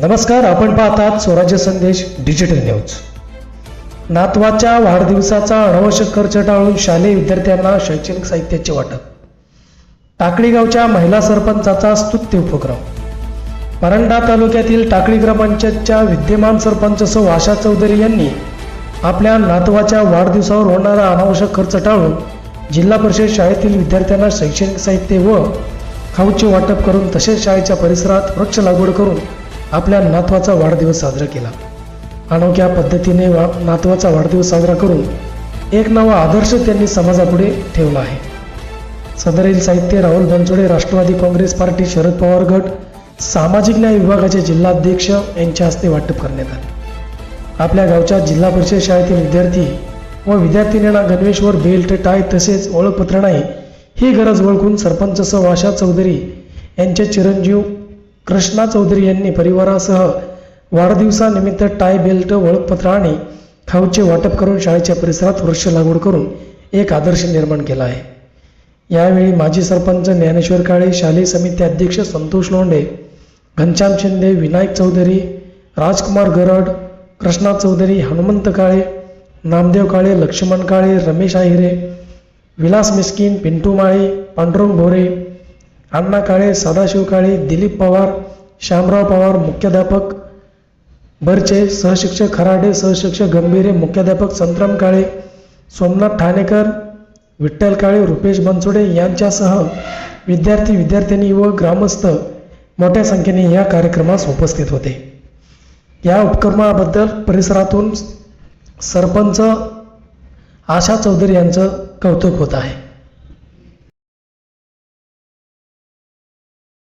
नमस्कार आपण पाहतात स्वराज्य संदेश डिजिटल न्यूज नातवाच्या वाढदिवसाचा अनावश्यक खर्च टाळून शालेय विद्यार्थ्यांना शैक्षणिक साहित्याचे वाटप. टाकळी गावच्या महिला सरपंचाचा स्तुत्य उपक्रम. परंडा तालुक्यातील टाकळी ग्रामपंचायतच्या विद्यमान सरपंच सौ आशा चौधरी यांनी आपल्या नातवाच्या वाढदिवसावर होणारा अनावश्यक खर्च टाळून जिल्हा परिषद शाळेतील विद्यार्थ्यांना शैक्षणिक साहित्य व खाऊचे वाटप करून तसेच शाळेच्या परिसरात वृक्ष लागवड करून आपल्या नातवाचा वाढदिवस साजरा केला. अनोख्या पद्धतीने वा नातवाचा वाढदिवस साजरा करून एक नवा आदर्श त्यांनी समाजापुढे ठेवला आहे. सदरील साहित्य राहुल बनसोडे राष्ट्रवादी काँग्रेस पार्टी शरद पवार गट सामाजिक न्याय विभागाचे जिल्हाध्यक्ष यांच्या हस्ते वाटप करण्यात आले. आपल्या गावच्या जिल्हा परिषद शाळेतील विद्यार्थी व विद्यार्थिनींना गणवेशवर बेल्ट टाय तसेच ओळखपत्र नाही ही गरज ओळखून सरपंच सौ आशा चौधरी यांचे चिरंजीव कृष्णा चौधरी यांनी परिवारासह वाढदिवसानिमित्त टाय बेल्ट ओळखपत्र आणि खाऊचे वाटप करून शाळेच्या परिसरात वृक्ष लागवड करून एक आदर्श निर्माण केला आहे. यावेळी माजी सरपंच ज्ञानेश्वर काळे शालेय समिती अध्यक्ष संतोष लोंढे घनश्याम शिंदे विनायक चौधरी राजकुमार गरड कृष्णा चौधरी हनुमंत काळे नामदेव काळे लक्ष्मण काळे रमेश आहिरे विलास मिस्किन पिंटू माळी पांडुरंग भोरे अण्णा काळे सदाशिव काळे दिलीप पवार श्यामराव पवार मुख्याध्यापक बरचे सहशिक्षक खराडे सहशिक्षक गंभीरे मुख्याध्यापक संतराम काळे सोमनाथ ठाणेकर विठ्ठल काळे रुपेश बनसोडे यांच्यासह विद्यार्थी विद्यार्थिनी व ग्रामस्थ मोठ्या संख्येने या कार्यक्रमास उपस्थित होते. या उपक्रमाबद्दल परिसरातून सरपंच आशा चौधरी यांचं कौतुक होत आहे.